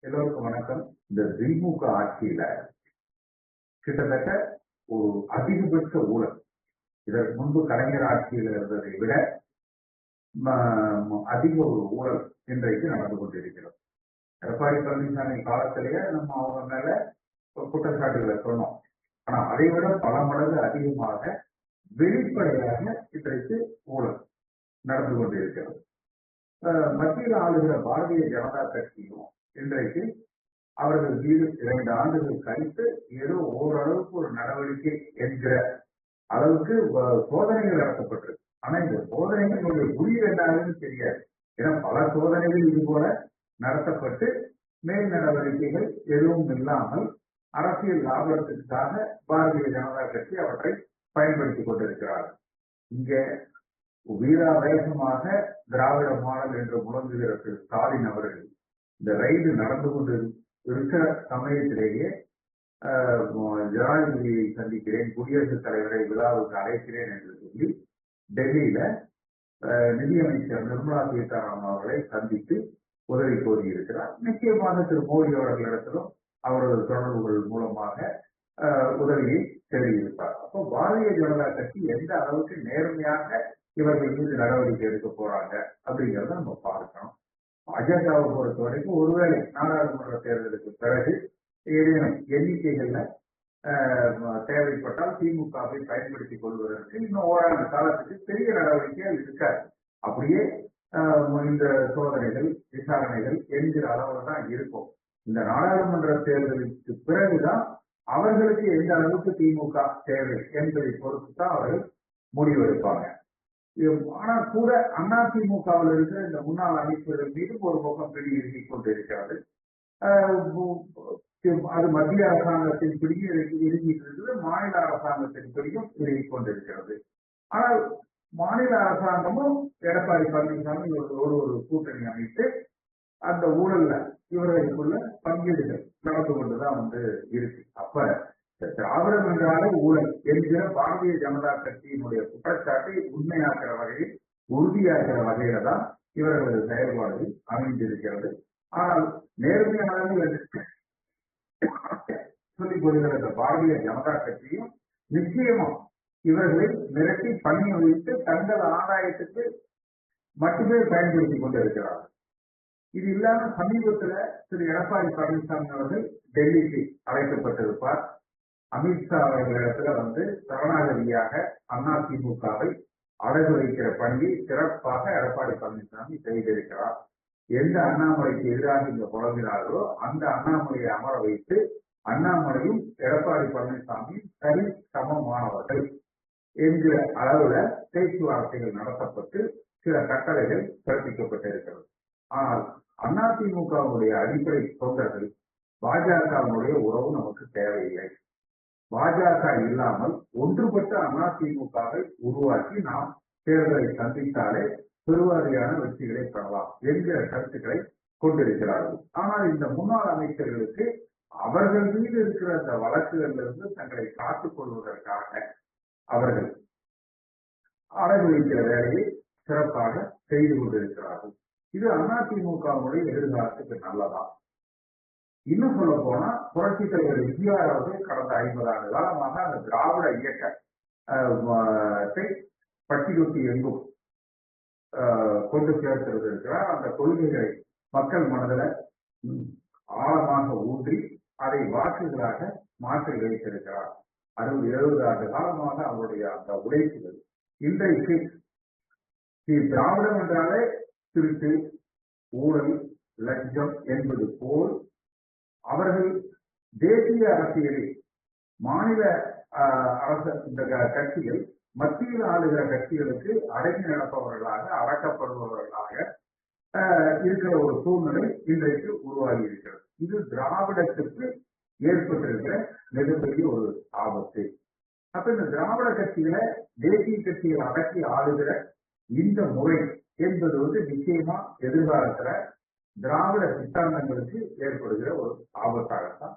எல்லோருக்கும் வணக்கம். இந்த திமுக ஆட்சியில கிட்டத்தட்ட ஒரு அதிகபட்ச ஊழல். இதற்கு முன்பு கலைஞர் ஆட்சியில் இருந்ததை விட அதிக ஒரு ஊழல் இன்றைக்கு நடந்து கொண்டிருக்கிறது. எடப்பாடி பழனிசாமி காலத்திலேயே நம்ம அவங்க மேல குற்றச்சாட்டுகளை சொன்னோம். ஆனா அதை விட பல மடங்கு அதிகமாக வெளிப்படையாக இன்றைக்கு ஊழல் நடந்து கொண்டிருக்கிறது. மத்தியில் ஆளுகிற பாரதிய ஜனதா கட்சியும் இன்றைக்கு அவர்கள் மீது இரண்டு ஆண்டுகள் கழித்து ஏதோ ஓரளவுக்கு ஒரு நடவடிக்கை என்கிற அளவுக்கு வ- சோதனைகள் நடத்தப்பட்டிருக்கு. ஆனா இந்த சோதனைகளுடைய முடிவு என்னாகுன்னு தெரியாது. ஏன்னா பல சோதனைகள் இது போல நடத்தப்பட்டு மேல் நடவடிக்கைகள் எதுவும் இல்லாமல் அரசியல் லாபத்திற்காக பாரதிய ஜனதா கட்சி அவற்றை பயன்படுத்திக் கொண்டிருக்கிறார்கள். இங்க வீரா வேகமாக திராவிட மாடல் என்று முழங்குகிற திரு ஸ்டாலின் அவர்கள் இந்த ரைடு நடந்து கொண்டு இருக்கிற சமயத்திலேயே ஆஹ், ஜனாதிபதியை சந்திக்கிறேன் குடியரசுத் தலைவரை விழாவுக்கு அழைக்கிறேன் என்று சொல்லி டெல்லியில நிதியமைச்சர் நிர்மலா சீதாராமன் அவர்களை சந்தித்து உதவி கோரியிருக்கிறார். நிச்சயமாக திரு மோடி அவர்களிடத்திலும் அவரது தொடர்புகள் மூலமாக உதவியை தெரிவிப்பார் அப்போ பாரதிய ஜனதா கட்சி எந்த அளவுக்கு நேர்மையாக இவர்கள் மீது நடவடிக்கை எடுக்க போறாங்க அப்படிங்கறத நம்ம பார்க்கணும். பாஜகவை பொறுத்த வரைக்கும் ஒருவேளை நாடாளுமன்ற தேர்தலுக்கு பிறகு ஏதேனும் எண்ணிக்கைகள்ல தேவைப்பட்டால் திமுகவை பயன்படுத்திக் கொள்வதற்கு இன்னும் ஓராண்டு காலத்துக்கு பெரிய நடவடிக்கைகள் இருக்காது. அப்படியே இந்த சோதனைகள் விசாரணைகள் என்கிற அளவுல தான் இருக்கும். இந்த நாடாளுமன்ற தேர்தலுக்கு பிறகுதான் அவர்களுக்கு எந்த அளவுக்கு திமுக தேவை என்பதை பொறுத்து தான் அவர்கள் முடிவெடுப்பாங்க. இது- ஆனா கூட அதிமுகவில் இருக்கிற இந்த முன்னாள் அமைச்சர்கள் மீது ஒரு முகம் பிடி இறுக்கிக் கொண்டிருக்கிறது. அது மத்திய அரசாங்கத்தின் பிடியும் இறுக்கி- இருக்குது. மாநில அரசாங்கத்தின் பிடியும் இறுக்கிக் கொண்டிருக்கிறது. ஆனால் மாநில அரசாங்கமும் எடப்பாடி பழனிசாமி ஒரு ஒரு கூட்டணி அமைத்து அந்த ஊழல்ல இவர்களுக்குள்ள பங்கீடுகள் நடந்து கொண்டுதான் வந்து இருக்கு. அப்ப திராவிடம் என்றாலே ஊழல் என்கிற பாரதிய ஜனதா கட்சியினுடைய குற்றச்சாட்டை உண்மையாக்குற வகையில் உறுதியாக்குற வகையில தான் இவர்களது செயல்பாடுகள் அமைந்திருக்கிறது. ஆனால் நேர்மையான சொல்லி சொல்லிக் கொள்கிற இந்த பாரதிய ஜனதா கட்சியும் நிச்சயமா இவர்களை மிரட்டி பண்ணி வைத்து தங்கள் ஆதாயத்துக்கு மட்டுமே பயன்படுத்திக் கொண்டிருக்கிறார்கள். இது இல்லாம சமீபத்துல திரு எடப்பாடி பழனிசாமி அவர்கள் டெல்லிக்கு அழைக்கப்பட்டிருப்பார். அமித்ஷா அவர்களிடத்துல வந்து சரணாகதியாக அதிமுகவை அழகு வைக்கிற பணியை சிறப்பாக எடப்பாடி பழனிசாமி செய்திருக்கிறார். எந்த அண்ணாமலைக்கு எதிராக இங்க புலம்பினார்களோ அந்த அண்ணாமலையை அமர வைத்து அண்ணாமலையும் எடப்பாடி பழனிசாமி சரி சமமானவர்கள் என்கிற அளவுல பேச்சுவார்த்தைகள் நடத்தப்பட்டு சில கட்டளைகள் பிறப்பிக்கப்பட்டிருக்கிறது. ஆனால் அதிமுகவுடைய அடிப்படை தொண்டர்கள் பாஜகவுடைய உறவு நமக்கு தேவையில்லை. பாஜக இல்லாமல் ஒன்றுபட்ட அதிமுகவை உருவாக்கி நாம் தேர்தலை சந்தித்தாலே பெருவாரியான வெற்றிகளை பெறலாம் என்கிற கருத்துக்களை கொண்டிருக்கிறார்கள். ஆனால் இந்த முன்னாள் அமைச்சர்களுக்கு அவர்கள் மீது இருக்கிற அந்த வழக்குகளிலிருந்து தங்களை காத்துக் கொள்வதற்காக அவர்கள் அடகு வைக்கிற வேலையை சிறப்பாக செய்து கொண்டிருக்கிறார்கள். இது அதிமுகவுடைய எதிர்காலத்துக்கு நல்லதா? இன்னும் சொல்ல போனா புரட்சி தலைவர் எம்ஜிஆர் அவர்கள் கடந்த ஐம்பது ஆண்டு காலமாக அந்த திராவிட இயக்க அஹ், பட்டி தொட்டி எங்கும் கொண்டு சேர்த்திருக்கிறார் இருக்கிறார் அந்த கொள்கைகளை மக்கள் மனதில் ஆழமாக ஊன்றி அதை வாக்குகளாக மாற்றி வைத்திருக்கிறார். அறுபது எழுபது ஆண்டு காலமாக அவருடைய அந்த உழைப்புகள். இன்றைக்கு ஸ்ரீ திராவிடம் என்றாலே திருட்டு ஊழல் லஞ்சம் என்பது போல் அவர்கள் தேசிய அரசியலில் மாநில ஆஹ், இந்த க- கட்சிகள் மத்தியில் ஆளுகிற கட்சிகளுக்கு அடங்கி நடப்பவர்களாக அடக்கப்படுபவர்களாக இருக்கிற ஒரு சூழ்நிலை இன்றைக்கு உருவாகி இருக்கிறது. இது திராவிடத்துக்கு ஏற்பட்டிருக்கிற மிகப்பெரிய ஒரு ஆபத்து. அப்ப இந்த திராவிட கட்சிகளை தேசிய கட்சிகள் அடக்கி ஆளுகிற இந்த முறை என்பது வந்து நிச்சயமா எதிர்காலத்துல திராவிட சித்தாந்தங்களுக்கு ஏற்படுகிற ஒரு ஆபத்தாகத்தான்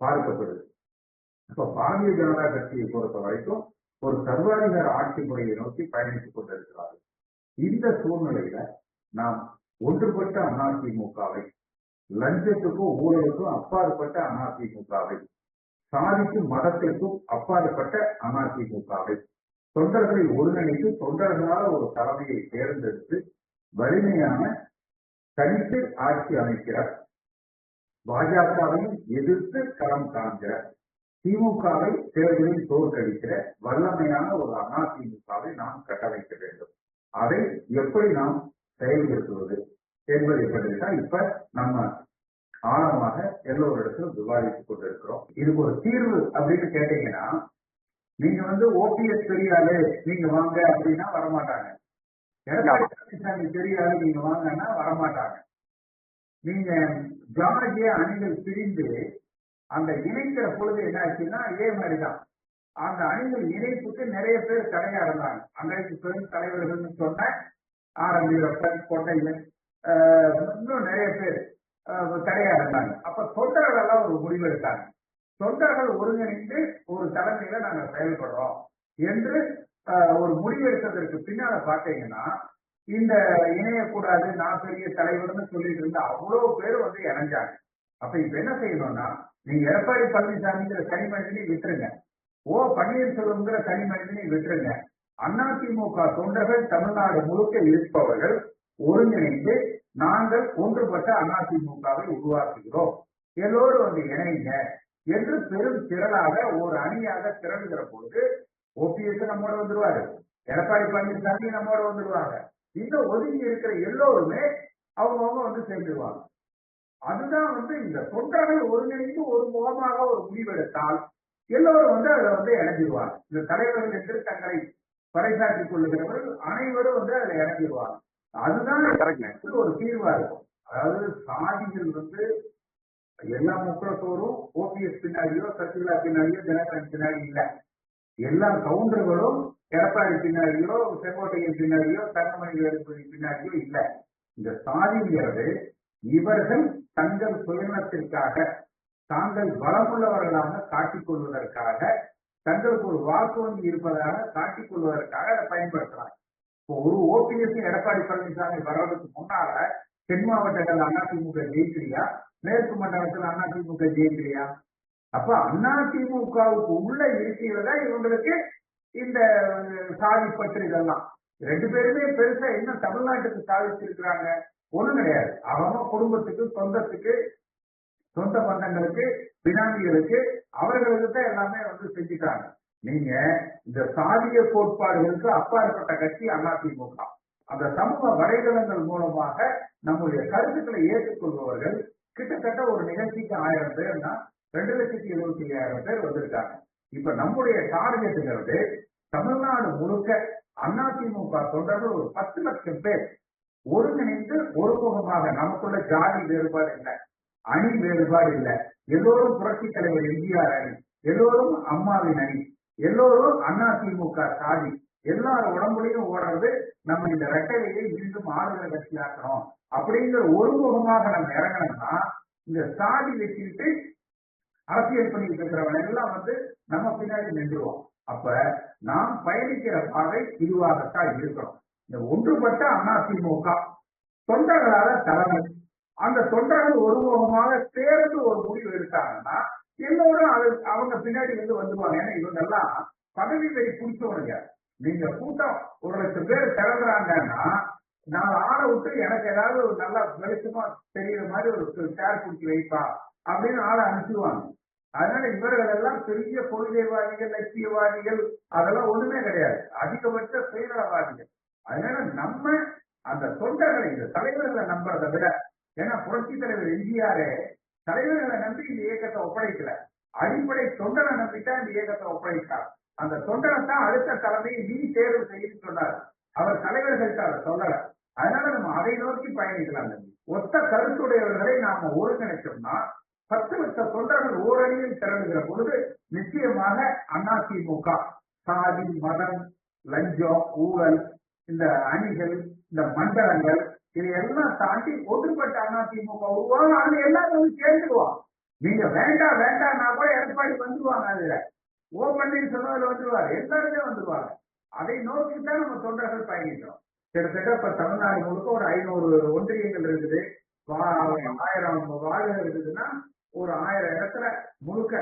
பார்க்கப்படுது. இப்ப பாரதிய ஜனதா கட்சியை பொறுத்த வரைக்கும் ஒரு சர்வாதிகார ஆட்சி முறையை நோக்கி பயணித்துக் கொண்டிருக்கிறார்கள். இந்த சூழ்நிலையில நாம் ஒன்றுபட்ட அதிமுகவை லஞ்சத்துக்கும் ஊழலுக்கும் அப்பாற்பட்ட அதிமுகவை சாதிக்கும் மதத்திற்கும் அப்பாற்பட்ட அதிமுகவை தொண்டர்களை ஒருங்கிணைத்து தொண்டர்களால் ஒரு தலைமையை தேர்ந்தெடுத்து வலிமையான தனித்து ஆட்சி அமைக்கிறார். பாஜகவையும் எதிர்த்து களம் காண்கிற திமுகவை தேர்தலில் தோற்கடிக்கிற வல்லமையான ஒரு அதிமுகவை நாம் கட்டமைக்க வேண்டும். அதை எப்படி நாம் செயல்படுத்துவது என்பதை பற்றி தான் இப்ப நம்ம ஆழமாக எல்லோரிடத்திலும் விவாதித்துக் கொண்டிருக்கிறோம். இதுக்கு ஒரு தீர்வு அப்படின்னு கேட்டீங்கன்னா நீங்க வந்து ஓபிஎஸ் பெரியாளு நீங்க வாங்க அப்படின்னா வரமாட்டாங்க. எடப்பாடி பழனிசாமி நீங்க வாங்கன்னா வரமாட்டாங்க. நீங்க ஜார்ஜிய அணிகள் பிரிந்து அந்த இணைக்கிற பொழுது என்ன ஆச்சுன்னா இதே மாதிரிதான். அந்த அணிகள் இணைப்புக்கு நிறைய பேர் தடையா இருந்தாங்க. அன்றைக்கு பெரும் தலைவர்கள்னு சொன்ன ஆர். எம். வீரப்பன் கொண்டையன் இன்னும் நிறைய பேர் தடையா இருந்தாங்க. அப்ப தொண்டர்கள் எல்லாம் ஒரு முடிவு எடுத்தாங்க தொண்டர்கள் ஒருங்கிணைந்து ஒரு தலைமையில நாங்க செயல்படுறோம் என்று ஒரு முடிவெடுத்ததற்கு பின்னால பாத்தீங்கன்னா இந்த இணையக்கூடாது நான் பெரிய தலைவர்னு சொல்லிட்டு இருந்த அவ்வளவு பேர் வந்து இணைஞ்சாங்க. அப்ப இப்ப என்ன செய்யணும்னா நீங்க எடப்பாடி பழனிசாமிங்கிற தனி மனிதனை விட்டுருங்க. ஓ பன்னீர்செல்வம்ங்கிற தனி மனிதனை விட்டுருங்க. அதிமுக தொண்டர்கள் தமிழ்நாடு முழுக்க இருப்பவர்கள் ஒருங்கிணைந்து நாங்கள் ஒன்றுபட்ட அதிமுகவை உருவாக்குகிறோம். எல்லோரும் வந்து இணைங்க. என்று பெரும் திரளாக ஒரு அணியாக திரளுகிற பொழுது ஓபிஎஸ் நம்மோட வந்துருவாரு. எடப்பாடி பழனிசாமி நம்மோட வந்துருவாங்க. இன்னும் ஒதுங்கி இருக்கிற எல்லோருமே அவங்கவுங்க வந்து சேர்ந்துருவாங்க. அதுதான் வந்து இந்த தொண்டர்கள் ஒருங்கிணைந்து ஒரு முகமாக ஒரு முடிவெடுத்தால் எல்லோரும் வந்து அதுல வந்து இணைஞ்சிருவாங்க. இந்த தலைவர்கள் என்று தங்களை பறைசாற்றிக் கொள்ளுகிறவர்கள் அனைவரும் வந்து அதுல இணைஞ்சிருவாங்க. அதுதான் ஒரு தீர்வா இருக்கும். அதாவது சாதிகள் வந்து எல்லா முக்கியத்தோரும் ஓபிஎஸ் பின்னாடியோ சசிகலா பின்னாடியோ தினகரன் பின்னாடி இல்ல. எல்லா கவுண்டர்களும் எடப்பாடி பின்னாடியோ செங்கோட்டையன் பின்னாடியோ தங்கமணி வேலுப்பதி பின்னாடியோ இல்ல. இந்த சாதிங்கிறது இவர்கள் தங்கள் சுயநலத்திற்காக தாங்கள் பலமுள்ளவர்களாக காட்டிக்கொள்வதற்காக தங்களுக்கு ஒரு வாக்கு வங்கி இருப்பதாக காட்டிக்கொள்வதற்காக அதை பயன்படுத்துறாங்க. இப்போ ஒரு ஓபிஎஸ் எடப்பாடி பழனிசாமி வர்றதுக்கு முன்னால தென் மாவட்டங்கள் அதிமுக ஜெயிக்கிறியா? மேற்கு மண்டலத்தில் அதிமுக ஜெயிக்கிறியா? அப்ப அதிமுகவுக்கு உள்ள இருக்கிறதா இவங்களுக்கு இந்த சாதி பற்று இதெல்லாம் ரெண்டு பேருமே பெருசா என்ன தமிழ்நாட்டுக்கு சாதிச்சிருக்கிறாங்க? ஒண்ணும் கிடையாது. அவங்க குடும்பத்துக்கு சொந்தத்துக்கு சொந்த பந்தங்களுக்கு பினாமிகளுக்கு அவர்களுக்கு தான் எல்லாமே வந்து செஞ்சுட்டாங்க நீங்க இந்த சாதிய கோட்பாடுகளுக்கு அப்பாற்பட்ட கட்சி அதிமுக. அந்த சமூக வலைதளங்கள் மூலமாக நம்முடைய கருத்துக்களை ஏற்றுக்கொள்பவர்கள் கிட்டத்தட்ட ஒரு நிகழ்ச்சிக்கு ஆயிரம் பேர்னா ரெண்டு லட்சத்தி எழுபத்தி ஐயாயிரம் பேர் வந்திருக்காங்க. இப்ப நம்முடைய டார்கெட்டுங்கிறது தமிழ்நாடு முழுக்க அதிமுக தொண்டர்கள் ஒரு பத்து லட்சம் பேர். ஒருங்கிணைந்து ஒருமுகமாக நமக்குள்ள ஜாதி வேறுபாடு இல்லை அணி வேறுபாடு இல்லை. எல்லோரும் புரட்சி தலைவர் எம்ஜிஆர் அணி எல்லோரும் அம்மாவின் அணி எல்லோரும் அதிமுக சாதி. எல்லார் உடம்புலையும் ஓடுறது நம்ம இந்த ரெட்டையை மீண்டும் ஆளுநர கட்சியாக்கணும் அப்படிங்கிற ஒரு முகமாக நம்ம இறங்கணும்னா இந்த சாதி வச்சுக்கிட்டு அரசியல் பண்ணிட்டு இருக்கிறவங்க எல்லாம் வந்து நம்ம பின்னாடி நின்றுவோம் அப்ப நாம் பயணிக்கிற பாதை இதுவாகத்தான் இருக்கணும். இந்த ஒன்றுபட்ட அதிமுக தொண்டர்களால தலைமை. அந்த தொண்டர்கள் ஒருமுகமாக சேர்ந்து ஒரு முடிவு எடுத்தாங்கன்னா எல்லோரும் அது அவங்க பின்னாடி வந்து வந்துருவாங்க. ஏன்னா இவங்க எல்லாம் பதவி வெறி பிடிச்சவனுங்க நீங்க கூட்டம் ஒரு லட்சம் பேர் திறங்குறாங்கன்னா நான் ஆளை விட்டு எனக்கு ஏதாவது ஒரு நல்லா வெளிச்சமா தெரியுற மாதிரி ஒரு சேர் பிடிச்சி வைப்பா அப்படின்னு ஆளை அனுப்பிடுவாங்க அதனால இவர்கள் எல்லாம் பெரிய கொள்கைவாதிகள் லட்சியவாதிகள் அதெல்லாம் ஒண்ணுமே கிடையாது. அதிகபட்ச சுயநலவாதிகள். அதனால நம்ம அந்த தொண்டர்களை இந்த தலைவர்களை நம்புறதை விட ஏன்னா புரட்சி தலைவர் எம்ஜிஆரே தலைவர்களை நம்பி இந்த இயக்கத்தை ஒப்படைக்கல. அடிப்படை தொண்டரை நம்பித்தான் இந்த இயக்கத்தை ஒப்படைத்தார். அந்த தொண்டரை தான் அடுத்த தலைமையை நீ தேர்வு செய்யும் சொன்னார். அவர் தலைவர்கள்ட்ட அவர் சொல்லல அதனால நம்ம அதை நோக்கி பயணிக்கலாம் தம்பி. ஒத்த கருத்துடையவர்களை நாம ஒருங்கிணைச்சோம்னா பத்து லட்ச தொண்டர்கள் ஓரணியில் திரளுகிற பொழுது நிச்சயமாக அதிமுக சாதி மதம் லஞ்சம் ஊழல் இந்த அணிகள் இந்த மண்டலங்கள் இதையெல்லாம் தாண்டி ஒன்றுபட்ட அதிமுக உருவாங்க அதுல எல்லாரும் வந்து சேர்ந்துடுவான் நீங்க வேண்டாம் வேண்டாம்னா கூட எடப்பாடி வந்துருவாங்க அதுல. ஓ பன்னீர்செல்வம் அதுல வந்துருவாரு. எல்லாருமே வந்துருவாங்க. அதை நோக்கி தான் நம்ம தொண்டர்கள் பயணிக்கிறோம் கிட்டத்தட்ட இப்ப தமிழ்நாடு முழுக்க ஒரு ஐநூறு ஒன்றியங்கள் இருக்குது. வா- ஆயிரம் வார்டு இருக்குதுன்னா ஒரு ஆயிரம் இடத்துல முழுக்க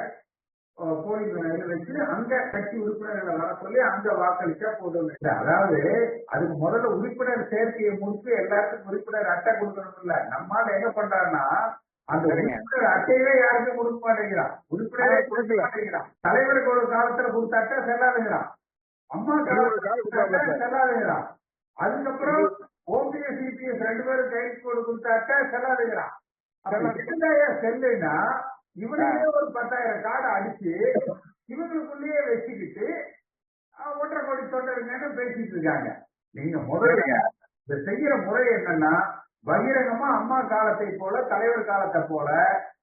போலீஸ் வச்சு அங்க கட்சி உறுப்பினர்களை வர சொல்லி அங்க வாக்களிச்சா போதும் அதாவது அதுக்கு முதல்ல உறுப்பினர் சேர்க்கையை முடிச்சு எல்லாருக்கும் உறுப்பினர் அட்டை கொடுக்கணும் இல்ல. நம்மால என்ன பண்றாருன்னா அந்த அட்டையவே யாருக்கும் கொடுக்க மாட்டேங்கிறான். உறுப்பினரே கொடுக்க. மாட்டேங்கிறான். தலைவருக்கு ஒரு காலத்துல கொடுத்த அட்டை செல்லாதுங்கிறான். அம்மா. செல்லாதுங்கிறான். அதுக்கப்புறம் ஓபிஎஸ் சிபிஎஸ் ரெண்டு பேரும் கைக்கு போட்டு கொடுத்த அட்டை செல்லாதுங்கிறான் செல்லுன்னா இவனையே ஒரு பத்தாயிரம் கார்டு அடிச்சு இவங்களுக்குள்ளேயே வச்சுக்கிட்டு ஒன்றரை கோடி தொண்டருங்கன்னு பேசிட்டு இருக்காங்க. நீங்க முதல்ல. இந்த செய்யற முறை என்னன்னா பகிரங்கமா அம்மா காலத்தை போல தலைவர் காலத்தை போல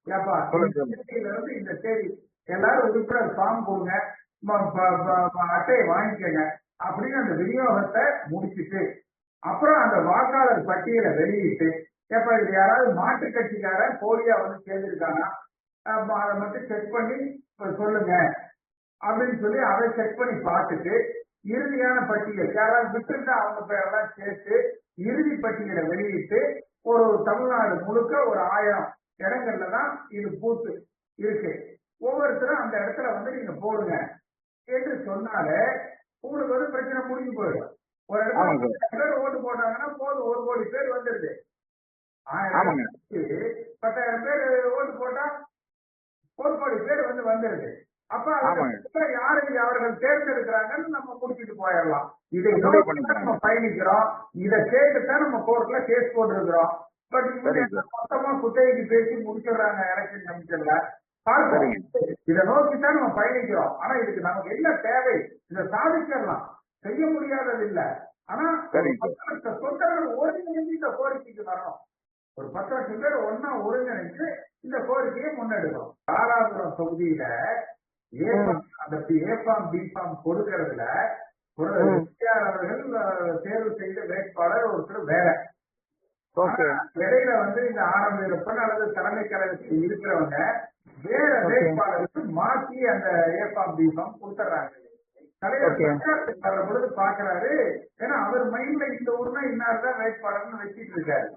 ஏப்பா இருந்து இந்த தேதி எல்லாரும் உறுப்பினர் ஃபார்ம் கொடுங்க ம- ப- ப- ப- அட்டையை வாங்கிக்கங்க அப்படின்னு அந்த விநியோகத்தை முடிச்சிட்டு அப்புறம் அந்த வாக்காளர் பட்டியலை வெளியிட்டு ஏப்பா இது யாராவது மாற்று கட்சிக்காரன் போலியா வந்து சேர்ந்திருக்கானா? அதை மட்டும் செக் பண்ணி சொல்லுங்க. அப்படின்னு சொல்லி அதை செக் பண்ணி பார்த்துட்டு இறுதியான பட்டியல் யாராவது விட்டுருந்தா அவங்க பேரெல்லாம் சேர்த்து இறுதி பட்டியலை வெளியிட்டு ஒரு தமிழ்நாடு முழுக்க ஒரு ஆயிரம் இடங்கள்ல தான் இது பூத்து இருக்கு. ஒவ்வொருத்தரும் அந்த இடத்துல வந்து நீங்க போடுங்க என்று சொன்னாலே உங்களுக்கு வந்து பிரச்சனை முடிஞ்சு போயிடும். ஒரு இடத்துல பேர் ஓட்டு போட்டாங்கன்னா போதும் ஒரு கோடி பேர் வந்துருது. ஆயிரம் பத்தாயிரம் பேர் ஓட்டு போட்டா ஒரு கோடி பேர் வந்து வந்துருது. அப்ப யாரை அவர்கள் தேர்ந்தெடுக்கிறாங்கன்னு நம்ம முடிச்சிட்டு போயிடலாம். இதை. நம்ம பயணிக்கிறோம். இதை கேட்டுத்தான் நம்ம கோர்ட்ல கேஸ் போட்டிருக்கிறோம். பட். மொத்தமா குத்தகைக்கு பேசி முடிச்சிடுறாங்க எலெக்ஷன் கமிஷன்ல. இதை நோக்கி தான் நம்ம பயணிக்கிறோம். ஆனா இதுக்கு நமக்கு என்ன தேவை? இதை சாதிச்சிடலாம். செய்ய முடியாதது இல்ல. ஆனா தொண்டர்கள் ஒருங்கிணைந்து இந்த கோரிக்கைக்கு வரணும். ஒரு பத்து லட்சம் பேர் ஒன்னா ஒருங்கிணைந்து இந்த கோரிக்கையை முன்னெடுக்கணும். தாராபுரம் தொகுதியில அந்த ஏஃபார்ம் பிஃபார்ம் கொடுக்கறதுல ஒரு ம். எஸ்ஆர் அவர்கள் தேர்வு செய்த வேட்பாளர் ஒருத்தர் வேற இடையில வந்து இந்த ஆனந்த இருப்பன் அல்லது தலைமை கழகத்தில் இருக்கிறவங்க வேற. வேட்பாளருக்கு மாற்றி அந்த ஏஃபார்ம் பிஃபார்ம் கொடுத்துறாங்க தலைவர் Okay. பிரச்சாரத்துக்கு வர்ற பொழுது பாக்குறாரு ஏன்னா அவர் மைண்ட்ல இந்த ஊர்னா இன்னார்தான் வேட்பாளர்னு வச்சிட்டு இருக்காரு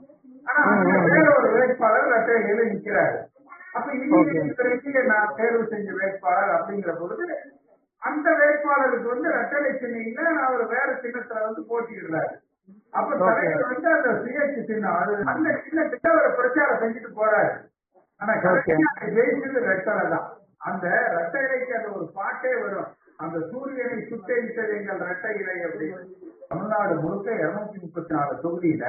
ஆனா. வேற ஒரு வேட்பாளர் ரெட்டையில நிக்கிறாரு அப்ப. இன்னைக்கு நான் தேர்வு செஞ்ச வேட்பாளர் அப்படிங்கிற பொழுது அந்த வேட்பாளருக்கு வந்து ரெட்டலை சின்னையில அவர் வேற சின்னத்துல வந்து போட்டியிடுறாரு அப்ப. தலைவர் வந்து அந்த சுயேட்சை சின்னம் அது அந்த சின்னத்துக்கு அவர் பிரச்சாரம் செஞ்சுட்டு போறாரு. ஆனா ஜெயிச்சது ரெட்டலை தான். அந்த ரெட்டை இலைக்கு அந்த ஒரு பாட்டே வரும். அந்த சூரியனை சுட்டெரித்தது எங்கள் ரெட்டை இலை அப்படின்னு. தமிழ்நாடு முழுக்க இருநூத்தி முப்பத்தி நாலு தொகுதியில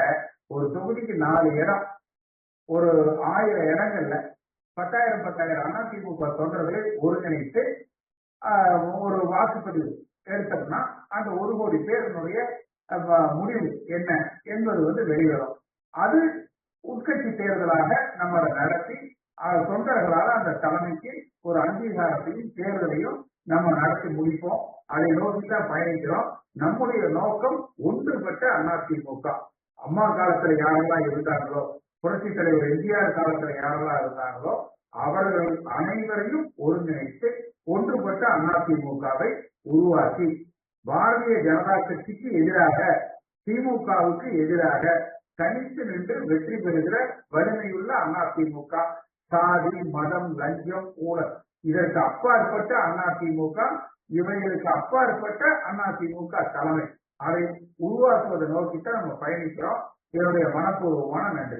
ஒரு தொகுதிக்கு நாலு இடம். ஒரு ஆயிரம் இடங்கள்ல பத்தாயிரம் பத்தாயிரம் அதிமுக தொண்டர்களை ஒருங்கிணைத்து ஆஹ், ஒரு வாக்குப்பதிவு எடுத்தோம்னா அந்த ஒரு கோடி பேரினுடைய முடிவு என்ன என்பது வந்து வெளிவரும். அது உட்கட்சி தேர்தலாக நம்ம அதை நடத்தி தொண்டர்களால் அந்த தலைமைக்கு ஒரு அங்கீகாரத்தையும் தேர்தலையும் நம்ம நடத்தி முடிப்போம். அதை நோக்கி தான் பயணிக்கிறோம். நம்முடைய நோக்கம் ஒன்றுபட்ட அதிமுக அம்மா காலத்துல யாரெல்லாம் இருந்தாங்களோ புரட்சி தலைவர் எம்ஜிஆர் காலத்துல யாரெல்லாம் இருந்தாங்களோ அவர்கள் அனைவரையும் ஒருங்கிணைத்து ஒன்றுபட்ட அதிமுகவை உருவாக்கி பாரதிய ஜனதா கட்சிக்கு எதிராக திமுகவுக்கு எதிராக தனித்து நின்று வெற்றி பெறுகிற வலிமையுள்ள அதிமுக. சாதி மதம் லஞ்சம் ஊழல். இதற்கு அப்பாற்பட்ட அதிமுக இவைகளுக்கு அப்பாற்பட்ட அதிமுக தலைமை. அதை உருவாக்குவதை நோக்கித்தான் நம்ம பயணிக்கிறோம். என்னுடைய மனப்பூர்வமான நன்றி.